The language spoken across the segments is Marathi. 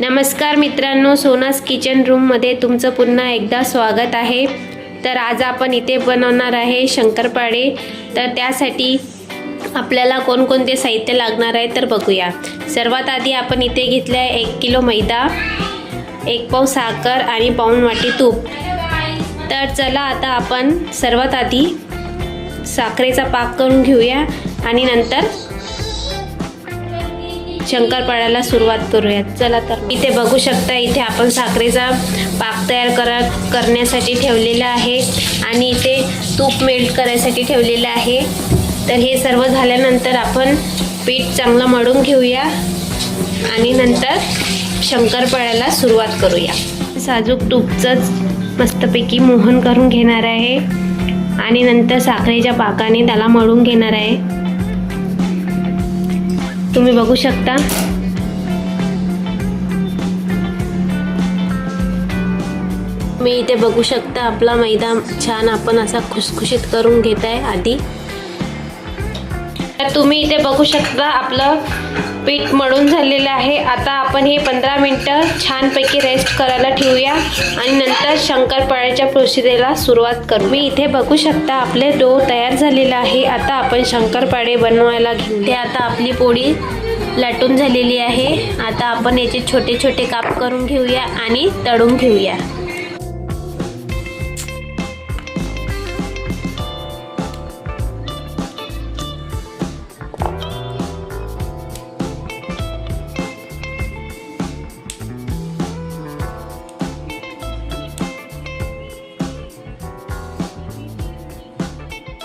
नमस्कार मित्रांनो सोनास किचन रूममध्ये तुमचं पुन्हा एकदा स्वागत आहे. तर आज आपण इथे बनवणार आहे शंकरपाळे. तर त्यासाठी आपल्याला कोणकोणते साहित्य लागणार आहे तर बघूया. सर्वात आधी आपण इथे घेतलं आहे एक किलो मैदा एक पाव साखर आणि पाऊण वाटी तूप. तर चला आता आपण सर्वात आधी साखरेचा पाक करून घेऊया आणि नंतर शंकरपाळ्याला सुरुवात करूयात. चला तर इथे बघू शकता इथे आपण साखरेचा पाक तयार करा करण्यासाठी ठेवलेला आहे आणि इथे तूप मेल्ट करायसाठी ठेवलेलं आहे. तर हे सर्व झाल्यानंतर आपण पीठ चांगलं मळून घेऊया आणि नंतर शंकरपाळ्याला सुरुवात करूया. साजूक तूपचंच मस्तपैकी मोहन करून घेणार आहे आणि नंतर साखरेच्या पाकाने त्याला मळून घेणार आहे. तुम्ही बघू शकता. मी इथे बघू शकता आपला मैदा छान आपण असा खुसखुशीत करून घेत आहे आधी. तर तुम्ही इथे बघू शकता आपलं पीठ मळून झालेलं आहे. आता आपण हे पंधरा मिनटं छानपैकी रेस्ट करायला ठेवूया. आणि नंतर शंकरपाळ्याच्या प्रोसिजरला सुरुवात करू. मी इथे बघू शकता आपले डो तयार झालेला आहे. आता आपण शंकरपाळे बनवायला घेऊ ते आता आपली पोळी लाटून झालेली आहे. आता आपण याचे छोटे छोटे काप करून घेऊया आणि तळून घेऊया.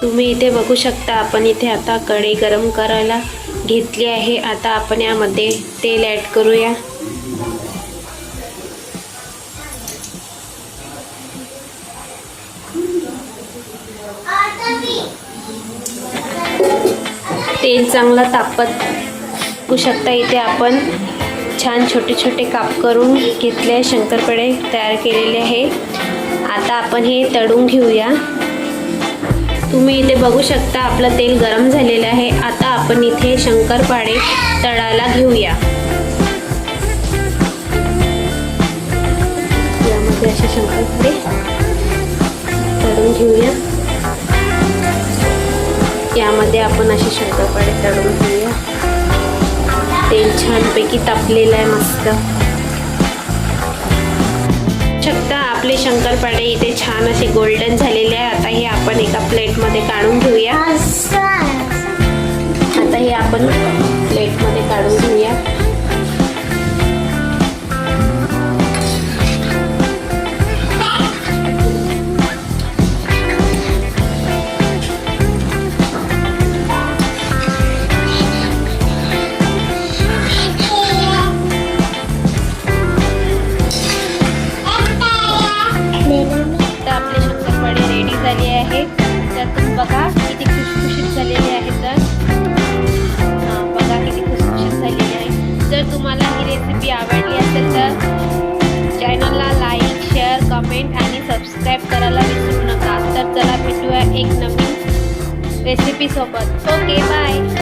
तुम्ही इथे बघू शकता आपण इथे आता कढई गरम करायला घेतली आहे. आता आपण यामध्ये तेल ॲड करूया. तेल चांगलं तापत बघू शकता इथे आपण छान छोटे छोटे काप करून घेतले शंकरपडे तयार केलेले आहे. आता आपण हे तळून घेऊया. तुम्ही इथे बघू शकता आपलं तेल गरम झालेलं आहे. आता आपण इथे शंकरपाळे तळाला घेऊया. यामध्ये असे शंकरपाळे तळून घेऊया. यामध्ये आपण असे शंकरपाळे तळून घेऊया. तेल छानपैकी तापलेलं आहे मस्त. शंकरपाळे इथे छान असे गोल्डन झालेले आहे. आता हे आपण एका प्लेटमध्ये काढून घेऊया. आता हे आपण प्लेटमध्ये काढून घेऊया. झाली आहे. तर तुम्ही बघा किती खुशखुशीत झालेली आहे तर. बघा किती खुशखुशीत झालेली आहे. जर तुम्हाला ही रेसिपी आवडली असेल तर चॅनलला लाईक शेअर कमेंट आणि सबस्क्राईब करायला विसरू नका. तर चला भेटूया एक नवीन रेसिपीसोबत ओके बाय